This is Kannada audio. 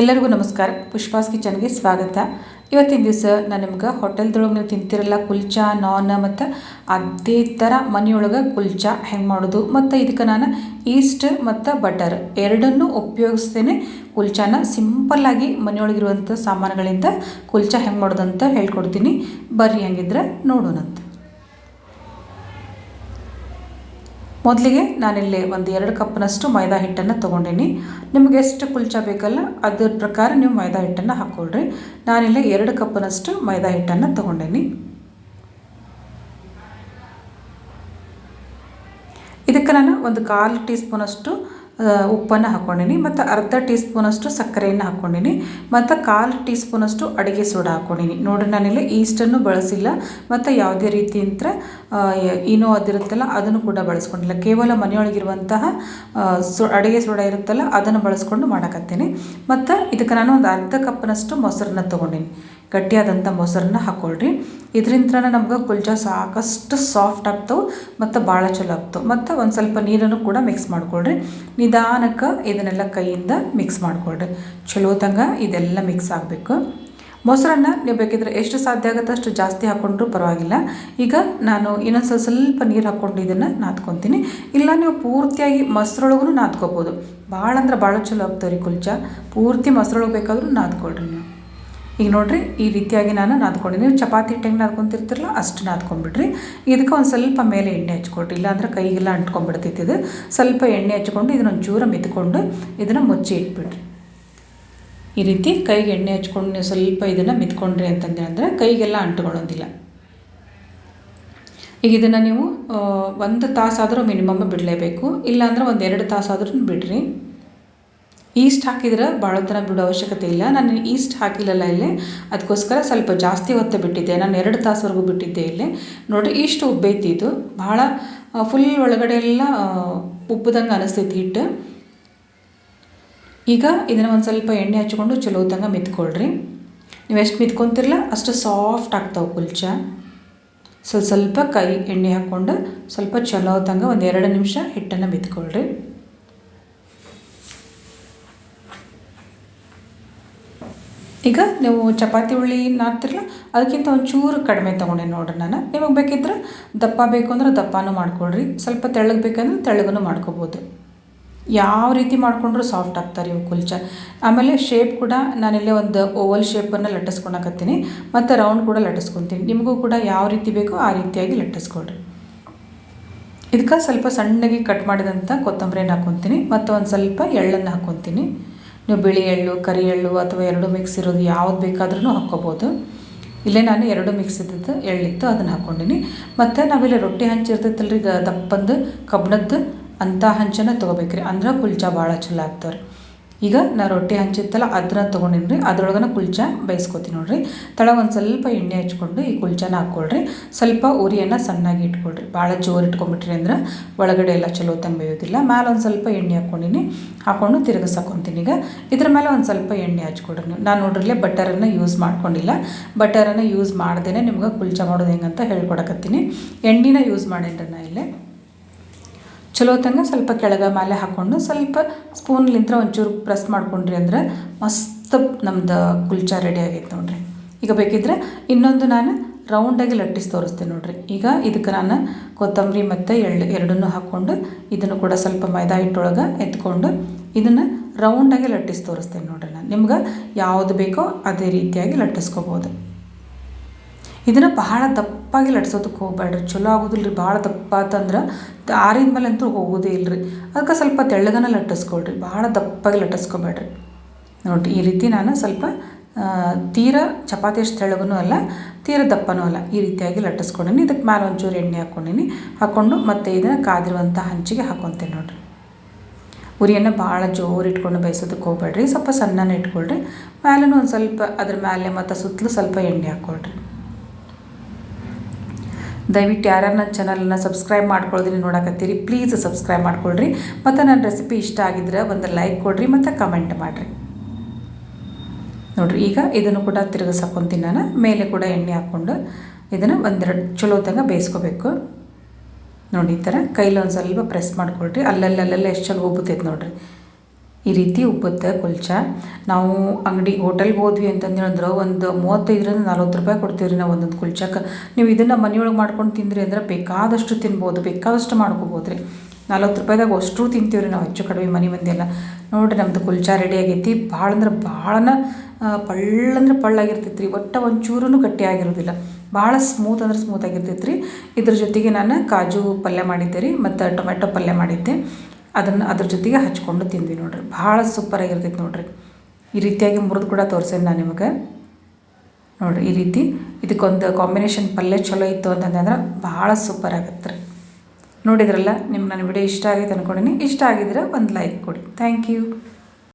ಎಲ್ಲರಿಗೂ ನಮಸ್ಕಾರ. ಪುಷ್ಪಾಸ್ ಕಿಚನ್ಗೆ ಸ್ವಾಗತ. ಇವತ್ತಿನ ದಿವಸ ನಾನು ನಿಮ್ಗೆ ಹೋಟೆಲ್ದೊಳಗೆ ನೀವು ತಿಂತಿರಲ್ಲ ಕುಲ್ಚಾ, ನಾನ್ ಮತ್ತು ಅದೇ ಥರ ಮನೆಯೊಳಗೆ ಕುಲ್ಚಾ ಹೆಂಗೆ ಮಾಡೋದು. ಮತ್ತು ಇದಕ್ಕೆ ನಾನು ಈಸ್ಟ್ ಮತ್ತು ಬಟರ್ ಎರಡನ್ನೂ ಉಪಯೋಗಿಸ್ತೇನೆ. ಕುಲ್ಚಾನ ಸಿಂಪಲ್ಲಾಗಿ ಮನೆಯೊಳಗಿರುವಂಥ ಸಾಮಾನುಗಳಿಂದ ಕುಲ್ಚಾ ಹೆಂಗೆ ಮಾಡೋದಂತ ಹೇಳ್ಕೊಡ್ತೀನಿ. ಬರ್ರಿ ಹಂಗಿದ್ರೆ ನೋಡೋಣಂತ. ಮೊದಲಿಗೆ ನಾನಿಲ್ಲಿ ಒಂದು ಎರಡು ಕಪ್ನಷ್ಟು ಮೈದಾ ಹಿಟ್ಟನ್ನು ತೊಗೊಂಡೀನಿ. ನಿಮಗೆ ಎಷ್ಟು ಕುಲ್ಚಾ ಬೇಕಲ್ಲ ಅದರ ಪ್ರಕಾರ ನೀವು ಮೈದಾ ಹಿಟ್ಟನ್ನು ಹಾಕ್ಕೊಳ್ರಿ. ನಾನಿಲ್ಲಿ ಎರಡು ಕಪ್ನಷ್ಟು ಮೈದಾ ಹಿಟ್ಟನ್ನು ತೊಗೊಂಡೀನಿ. ಇದಕ್ಕೆ ನಾನು ಒಂದು ಕಾಲು ಟೀ ಸ್ಪೂನಷ್ಟು ಉಪ್ಪನ್ನು ಹಾಕ್ಕೊಂಡೀನಿ ಮತ್ತು ಅರ್ಧ ಟೀ ಸ್ಪೂನಷ್ಟು ಸಕ್ಕರೆಯನ್ನು ಹಾಕ್ಕೊಂಡೀನಿ ಮತ್ತು ಕಾಲು ಟೀ ಸ್ಪೂನಷ್ಟು ಅಡುಗೆ ಸೋಡಾ ಹಾಕ್ಕೊಂಡೀನಿ ನೋಡಿ ನಾನಿಲ್ಲಿ ಈಸ್ಟನ್ನು ಬಳಸಿಲ್ಲ, ಮತ್ತು ಯಾವುದೇ ರೀತಿ ಅಂತ ಏನೋ ಅದಿರುತ್ತಲ್ಲ, ಅದನ್ನು ಕೂಡ ಬಳಸ್ಕೊಂಡಿಲ್ಲ. ಕೇವಲ ಮನೆಯೊಳಗಿರುವಂತಹ ಸೊ, ಅಡುಗೆ ಸೋಡಾ ಇರುತ್ತಲ್ಲ, ಅದನ್ನು ಬಳಸ್ಕೊಂಡು ಮಾಡಕತ್ತೀನಿ. ಮತ್ತು ಇದಕ್ಕೆ ನಾನು ಒಂದು ಅರ್ಧ ಕಪ್ನಷ್ಟು ಮೊಸರನ್ನ ತೊಗೊಂಡೀನಿ. ಗಟ್ಟಿಯಾದಂಥ ಮೊಸರನ್ನ ಹಾಕ್ಕೊಳ್ರಿ ಇದರಿಂದ ನಮ್ಗೆ ಕುಲ್ಚಾ ಸಾಕಷ್ಟು ಸಾಫ್ಟ್ ಆಗ್ತವೆ ಮತ್ತು ಭಾಳ ಚಲೋ ಆಗ್ತವೆ. ಮತ್ತು ಒಂದು ಸ್ವಲ್ಪ ನೀರನ್ನು ಕೂಡ ಮಿಕ್ಸ್ ಮಾಡ್ಕೊಳ್ರಿ. ನಿಧಾನಕ್ಕೆ ಇದನ್ನೆಲ್ಲ ಕೈಯಿಂದ ಮಿಕ್ಸ್ ಮಾಡ್ಕೊಳ್ರಿ. ಚಲೋ ತಂಗ ಇದೆಲ್ಲ ಮಿಕ್ಸ್ ಆಗಬೇಕು. ಮೊಸರನ್ನ ನೀವು ಬೇಕಿದ್ರೆ ಎಷ್ಟು ಸಾಧ್ಯ ಆಗುತ್ತೆ ಅಷ್ಟು ಜಾಸ್ತಿ ಹಾಕ್ಕೊಂಡ್ರೂ ಪರವಾಗಿಲ್ಲ. ಈಗ ನಾನು ಇನ್ನೊಂದು ಸ್ವಲ್ಪ ಸ್ವಲ್ಪ ನೀರು ಹಾಕ್ಕೊಂಡು ಇದನ್ನು ನಾದ್ಕೊತೀನಿ. ಇಲ್ಲ ನೀವು ಪೂರ್ತಿಯಾಗಿ ಮೊಸರೊಳಗೂ ನಾದ್ಕೋಬೋದು. ಭಾಳ ಅಂದ್ರೆ ಭಾಳ ಚಲೋ ಆಗ್ತಾವೆ ರೀ ಕುಲ್ಚ. ಪೂರ್ತಿ ಮೊಸರೊಳಗೆ ಬೇಕಾದರೂ ನಾದ್ಕೊಳ್ರಿ ನೀವು. ಈಗ ನೋಡಿರಿ, ಈ ರೀತಿಯಾಗಿ ನಾನು ನಾದ್ಕೊಂಡಿನಿ. ನೀವು ಚಪಾತಿ ಹಿಟ್ಟಂಗೆ ನಾದ್ಕೊತಿರ್ತಿರಲ್ಲ, ಅಷ್ಟು ನಾದ್ಕೊಂಡ್ಬಿಡ್ರಿ ಇದಕ್ಕೆ ಒಂದು ಸ್ವಲ್ಪ ಮೇಲೆ ಎಣ್ಣೆ ಹಚ್ಕೊಡ್ರಿ ಇಲ್ಲಾಂದ್ರೆ ಕೈಗೆಲ್ಲ ಅಂಟ್ಕೊಂಡ್ಬಿಡ್ತೈತಿ ಇದು. ಸ್ವಲ್ಪ ಎಣ್ಣೆ ಹಚ್ಕೊಂಡು ಇದನ್ನ ಚೂರ ಮೆತ್ಕೊಂಡು ಇದನ್ನು ಮುಚ್ಚಿ ಇಟ್ಬಿಡ್ರಿ. ಈ ರೀತಿ ಕೈಗೆ ಎಣ್ಣೆ ಹಚ್ಕೊಂಡು ನೀವು ಸ್ವಲ್ಪ ಇದನ್ನು ಮೆತ್ಕೊಂಡ್ರಿ ಅಂತಂದ್ರೆ ಕೈಗೆಲ್ಲ ಅಂಟ್ಕೊಳ್ಳೋದಿಲ್ಲ. ಈಗ ಇದನ್ನು ನೀವು ಒಂದು ತಾಸಾದರೂ ಮಿನಿಮಮ್ ಬಿಡಲೇಬೇಕು. ಇಲ್ಲಾಂದ್ರೆ ಒಂದು ಎರಡು ತಾಸಾದ್ರೂ ಬಿಡ್ರಿ. ಈಸ್ಟ್ ಹಾಕಿದ್ರೆ ಭಾಳ ಥರ ಬಿಡೋ ಅವಶ್ಯಕತೆ ಇಲ್ಲ. ನಾನು ಈಸ್ಟ್ ಹಾಕಿಲ್ಲಲ್ಲ ಇಲ್ಲಿ. ಅದಕ್ಕೋಸ್ಕರ ಸ್ವಲ್ಪ ಜಾಸ್ತಿ ಹೊತ್ತು ಬಿಟ್ಟಿದ್ದೆ. ನಾನು ಎರಡು ತಾಸುವರೆಗೂ ಬಿಟ್ಟಿದ್ದೆ ಇಲ್ಲಿ. ನೋಡಿ ಇಷ್ಟು ಉಬ್ಬೈತಿ ಇದು. ಭಾಳ ಫುಲ್ ಒಳಗಡೆ ಎಲ್ಲ ಉಬ್ಬದಂಗೆ ಅನಿಸ್ತೈತಿ ಹಿಟ್ಟು. ಈಗ ಇದನ್ನು ಒಂದು ಸ್ವಲ್ಪ ಎಣ್ಣೆ ಹಚ್ಕೊಂಡು ಚಲೋ ತಂಗ ಮಿತ್ಕೊಳ್ರಿ. ನೀವು ಎಷ್ಟು ಮಿತ್ಕೊತಿರಲ್ಲ ಅಷ್ಟು ಸಾಫ್ಟ್ ಆಗ್ತಾವೆ ಕುಲ್ಚ. ಸ್ವಲ್ಪ ಸ್ವಲ್ಪ ಕೈ ಎಣ್ಣೆ ಹಾಕ್ಕೊಂಡು ಸ್ವಲ್ಪ ಚಲೋ ತಂಗ ಒಂದು ಎರಡು ನಿಮಿಷ ಹಿಟ್ಟನ್ನು ಮಿತ್ಕೊಳ್ರಿ. ಈಗ ನೀವು ಚಪಾತಿ ಉಳ್ಳಿ ಹಾಕ್ತಿರಲ್ಲ ಅದಕ್ಕಿಂತ ಒಂಚೂರು ಕಡಿಮೆ ತೊಗೊಂಡೆ ನೋಡ್ರಿ ನಾನು. ನಿಮಗೆ ಬೇಕಿದ್ರೆ ದಪ್ಪ ಬೇಕು ಅಂದ್ರೆ ದಪ್ಪನೂ ಮಾಡ್ಕೊಳ್ರಿ, ಸ್ವಲ್ಪ ತೆಳ್ಳಗೆ ಬೇಕಂದ್ರೆ ತೆಳ್ಳಗೂ ಮಾಡ್ಕೋಬೋದು. ಯಾವ ರೀತಿ ಮಾಡಿಕೊಂಡ್ರೂ ಸಾಫ್ಟ್ ಆಗ್ತಾರೆ ಇವು ಕುಲ್ಚ. ಆಮೇಲೆ ಶೇಪ್ ಕೂಡ ನಾನಿಲ್ಲೇ ಒಂದು ಓವಲ್ ಶೇಪನ್ನು ಲಟ್ಟಿಸ್ಕೊಳಕತ್ತೀನಿ, ಮತ್ತು ರೌಂಡ್ ಕೂಡ ಲಟ್ಟಿಸ್ಕೊತೀನಿ ನಿಮಗೂ ಕೂಡ ಯಾವ ರೀತಿ ಬೇಕೋ ಆ ರೀತಿಯಾಗಿ ಲಟ್ಟಿಸ್ಕೊಳ್ರಿ. ಇದಕ್ಕೆ ಸ್ವಲ್ಪ ಸಣ್ಣಗೆ ಕಟ್ ಮಾಡಿದಂಥ ಕೊತ್ತಂಬರಿನ ಹಾಕ್ಕೊತೀನಿ ಮತ್ತು ಒಂದು ಸ್ವಲ್ಪ ಎಳ್ಳನ್ನು ಹಾಕ್ಕೊತೀನಿ ನೀವು ಬಿಳಿ ಎಳ್ಳು, ಕರಿ ಎಳ್ಳು ಅಥವಾ ಎರಡು ಮಿಕ್ಸ್ ಇರೋದು ಯಾವ್ದು ಬೇಕಾದ್ರೂ ಹಾಕ್ಕೋಬೋದು. ಇಲ್ಲೇ ನಾನು ಎರಡು ಮಿಕ್ಸ್ ಇದ್ದದ್ದು ಎಳ್ಳಿತ್ತು, ಅದನ್ನು ಹಾಕ್ಕೊಂಡಿನಿ. ಮತ್ತು ನಾವಿಲ್ಲಿ ರೊಟ್ಟಿ ಹಂಚು ಇರ್ತೈತಲ್ರಿ ಈಗ ದಪ್ಪಂದು ಕಬ್ಬಣದ್ದು ಅಂಥ ಹಂಚನ್ನು ತೊಗೋಬೇಕ್ರಿ. ಅಂದ್ರೆ ಕುಲ್ಚಾ ಭಾಳ ಚಲೋ ಆಗ್ತಾವ್ರಿ. ಈಗ ನಾ ರೊಟ್ಟಿ ಹಂಚಿತ್ತಲ್ಲ ಅದನ್ನ ತೊಗೊಂಡಿನಿ ಅದ್ರೊಳಗನ ಕುಲ್ಚ ಬೇಯಿಸ್ಕೊತೀನಿ ನೋಡಿರಿ. ತಳ ಒಂದು ಸ್ವಲ್ಪ ಎಣ್ಣೆ ಹಚ್ಕೊಂಡು ಈ ಕುಲ್ಚಾನ ಹಾಕ್ಕೊಳ್ರಿ ಸ್ವಲ್ಪ ಉರಿಯನ್ನು ಸಣ್ಣಾಗಿ ಇಟ್ಕೊಳ್ರಿ. ಭಾಳ ಜೋರು ಇಟ್ಕೊಂಡ್ಬಿಟ್ರಿ ಅಂದ್ರೆ ಒಳಗಡೆ ಎಲ್ಲ ಚಲೋ ತಂಗೆ ಬೇಯೋದಿಲ್ಲ. ಮೇಲೆ ಒಂದು ಸ್ವಲ್ಪ ಎಣ್ಣೆ ಹಾಕ್ಕೊಂಡಿನಿ ಹಾಕ್ಕೊಂಡು ತಿರುಗಿಸಾಕೊತೀನಿ ಈಗ. ಇದ್ರ ಮೇಲೆ ಒಂದು ಸ್ವಲ್ಪ ಎಣ್ಣೆ ಹಚ್ಕೊಡ್ರಿ ನಾನು ನೋಡ್ರಲ್ಲೇ ಬಟರನ್ನು ಯೂಸ್ ಮಾಡ್ಕೊಂಡಿಲ್ಲ. ಬಟರನ್ನು ಯೂಸ್ ಮಾಡ್ದೇ ನಿಮ್ಗೆ ಕುಲ್ಚ ಮಾಡೋದು ಹೆಂಗಂತ ಹೇಳ್ಕೊಡಕತ್ತೀನಿ. ಎಣ್ಣೆನ ಯೂಸ್ ಮಾಡೇನ್ರಿ ನಾ ಇಲ್ಲೇ. ಚಲೋ ತಂಗ ಸ್ವಲ್ಪ ಕೆಳಗೆ ಮೇಲೆ ಹಾಕ್ಕೊಂಡು ಸ್ವಲ್ಪ ಸ್ಪೂನ್ಲಿಂತ್ರ ಒಂಚೂರು ಪ್ರೆಸ್ ಮಾಡ್ಕೊಂಡ್ರಿ ಅಂದ್ರೆ ಮಸ್ತ್ ನಮ್ದು ಕುಲ್ಚಾ ರೆಡಿ ಆಗೈತೆ ನೋಡ್ರಿ. ಈಗ ಬೇಕಿದ್ರೆ ಇನ್ನೊಂದು ನಾನು ರೌಂಡಾಗಿ ಲಟ್ಟಿಸಿ ತೋರಿಸ್ತೇನೆ ನೋಡ್ರಿ. ಈಗ ಇದಕ್ಕೆ ನಾನು ಕೊತ್ತಂಬರಿ ಮತ್ತು ಎಳ್ಳು ಎರಡನ್ನೂ ಹಾಕ್ಕೊಂಡು ಇದನ್ನು ಕೂಡ ಸ್ವಲ್ಪ ಮೈದಾ ಹಿಟ್ಟೊಳಗೆ ಎತ್ಕೊಂಡು ಇದನ್ನು ರೌಂಡಾಗಿ ಲಟ್ಟಿಸಿ ತೋರಿಸ್ತೇನೆ ನೋಡ್ರಿ ನಾನು. ನಿಮ್ಗೆ ಯಾವುದು ಬೇಕೋ ಅದೇ ರೀತಿಯಾಗಿ ಲಟ್ಟಿಸ್ಕೋಬೋದು. ಇದನ್ನು ಬಹಳ ದಪ್ಪಾಗಿ ಲಟ್ಸೋದಕ್ಕೆ ಹೋಗ್ಬೇಡ್ರಿ. ಚಲೋ ಆಗೋದಿಲ್ಲ ರೀ ಭಾಳ ದಪ್ಪ ಅಂತಂದ್ರೆ ಆರಿದ ಮೇಲೆ ಅಂತೂ ಹೋಗೋದೇ ಇಲ್ಲ ರೀ ಅದಕ್ಕೆ ಸ್ವಲ್ಪ ತೆಳ್ಳಗನ ಲಟ್ಟಿಸ್ಕೊಳ್ರಿ ಭಾಳ ದಪ್ಪಾಗಿ ಲಟ್ಟಿಸ್ಕೊಬೇಡ್ರಿ. ನೋಡಿರಿ, ಈ ರೀತಿ ನಾನು ಸ್ವಲ್ಪ ತೀರ ಚಪಾತಿ ಅಷ್ಟು ತೆಳ್ಳಗೂ ಅಲ್ಲ, ತೀರ ದಪ್ಪನೂ ಅಲ್ಲ, ಈ ರೀತಿಯಾಗಿ ಲಟ್ಟಿಸ್ಕೊಂಡಿನಿ. ಇದಕ್ಕೆ ಮೇಲೆ ಒಂಚೂರು ಎಣ್ಣೆ ಹಾಕ್ಕೊಂಡಿನಿ ಹಾಕ್ಕೊಂಡು ಮತ್ತು ಇದನ್ನು ಕಾದಿರುವಂಥ ಹಂಚಿಗೆ ಹಾಕ್ಕೊತೀನಿ ನೋಡಿರಿ. ಉರಿಯನ್ನು ಭಾಳ ಜೋರು ಇಟ್ಕೊಂಡು ಬೇಯಿಸೋದಕ್ಕೆ ಹೋಗ್ಬೇಡ್ರಿ. ಸ್ವಲ್ಪ ಸಣ್ಣನ ಇಟ್ಕೊಳ್ರಿ. ಮೇಲೂ ಒಂದು ಸ್ವಲ್ಪ, ಅದ್ರ ಮೇಲೆ ಮತ್ತು ಸುತ್ತಲೂ ಸ್ವಲ್ಪ ಎಣ್ಣೆ ಹಾಕ್ಕೊಳ್ರಿ ದಯವಿಟ್ಟು ಯಾರ್ಯಾರು ನನ್ನ ಚಾನಲನ್ನು ಸಬ್ಸ್ಕ್ರೈಬ್ ಮಾಡ್ಕೊಳ್ರಿ ನೋಡಕತ್ತೀರಿ ಪ್ಲೀಸ್ ಸಬ್ಸ್ಕ್ರೈಬ್ ಮಾಡ್ಕೊಳ್ರಿ. ಮತ್ತು ನನ್ನ ರೆಸಿಪಿ ಇಷ್ಟ ಆಗಿದ್ರೆ ಒಂದು ಲೈಕ್ ಕೊಡಿರಿ, ಮತ್ತು ಕಮೆಂಟ್ ಮಾಡಿರಿ. ನೋಡಿರಿ, ಈಗ ಇದನ್ನು ಕೂಡ ತಿರುಗಿಸಾಕೊಂತೀನಿ ನಾನು. ಮೇಲೆ ಕೂಡ ಎಣ್ಣೆ ಹಾಕ್ಕೊಂಡು ಇದನ್ನು ಒಂದೆರಡು, ಚಲೋ ತಂಗ ಬೇಯಿಸ್ಕೋಬೇಕು. ನೋಡಿ, ಈ ಥರ ಕೈಲಿ ಒಂದು ಸ್ವಲ್ಪ ಪ್ರೆಸ್ ಮಾಡ್ಕೊಳ್ರಿ. ಅಲ್ಲಲ್ಲಿ ಅಲ್ಲೆಲ್ಲ ಎಷ್ಟು ಚಲೋ ಉಬ್ಬುತ್ತೈತೆ ನೋಡಿರಿ. ಈ ರೀತಿ ಉಬ್ಬುತ್ತೆ ಕುಲ್ಚ. ನಾವು ಅಂಗಡಿ ಹೋಟೆಲ್ಗೆ ಹೋದ್ವಿ ಅಂತಂದ್ರೆ ಒಂದು ಮೂವತ್ತೈದರಿಂದ ನಲ್ವತ್ತು ರೂಪಾಯಿ ಕೊಡ್ತೀವಿ ರೀ ನಾವು ಒಂದೊಂದು ಕುಲ್ಚಕ್ಕೆ. ನೀವು ಇದನ್ನು ಮನೆಯೊಳಗೆ ಮಾಡ್ಕೊಂಡು ತಿಂದ್ರಿ ಅಂದ್ರೆ ಬೇಕಾದಷ್ಟು ತಿನ್ಬೋದು, ಬೇಕಾದಷ್ಟು ಮಾಡ್ಕೋಬೋದು ರೀ ನಲ್ವತ್ತು ರೂಪಾಯಿದಾಗ ಅಷ್ಟು ತಿಂತೀವಿ ರೀ ನಾವು ಹೆಚ್ಚು ಕಡಿಮೆ ಮನೆ ಮಂದಿ ಎಲ್ಲ ನೋಡಿರಿ ನಮ್ಮದು ಕುಲ್ಚಾ ರೆಡಿ ಆಗೈತಿ. ಭಾಳ ಅಂದ್ರೆ ಭಾಳನ ಪಳ್ಳಂದ್ರೆ ಪಳ್ಳಾಗಿರ್ತೈತೆ ರೀ ಒಟ್ಟು ಒಂಚೂರು ಗಟ್ಟಿ ಆಗಿರೋದಿಲ್ಲ. ಭಾಳ ಸ್ಮೂತ್ ಅಂದ್ರೆ ಸ್ಮೂತ್ ಆಗಿರ್ತೈತೆ ರೀ ಇದ್ರ ಜೊತೆಗೆ ನಾನು ಕಾಜು ಪಲ್ಯ ಮಾಡಿದ್ದೆ ರೀ, ಮತ್ತು ಟೊಮೆಟೊ ಪಲ್ಯ ಮಾಡಿದ್ದೆ. ಅದನ್ನು ಅದ್ರ ಜೊತೆಗೆ ಹಚ್ಕೊಂಡು ತಿಂದ್ವಿ ನೋಡ್ರಿ. ಭಾಳ ಸೂಪರಾಗಿರ್ತೈತೆ ನೋಡ್ರಿ. ಈ ರೀತಿಯಾಗಿ ಮುರಿದು ಕೂಡ ತೋರ್ಸೇನೆ ನಾನು ನಿಮಗೆ. ನೋಡಿರಿ, ಈ ರೀತಿ ಇದಕ್ಕೊಂದು ಕಾಂಬಿನೇಷನ್ ಪಲ್ಯ ಚಲೋ ಇತ್ತು ಅಂತಂದ್ರೆ ಭಾಳ ಸೂಪರ್ ಆಗುತ್ತೆ ರೀ ನೋಡಿದ್ರಲ್ಲ, ನಿಮ್ಗೆ ನನ್ನ ವಿಡಿಯೋ ಇಷ್ಟ ಆಗೈತೆ ಅಂದ್ಕೊಂಡಿನಿ ಇಷ್ಟ ಆಗಿದ್ರೆ ಒಂದು ಲೈಕ್ ಕೊಡಿ. Thank you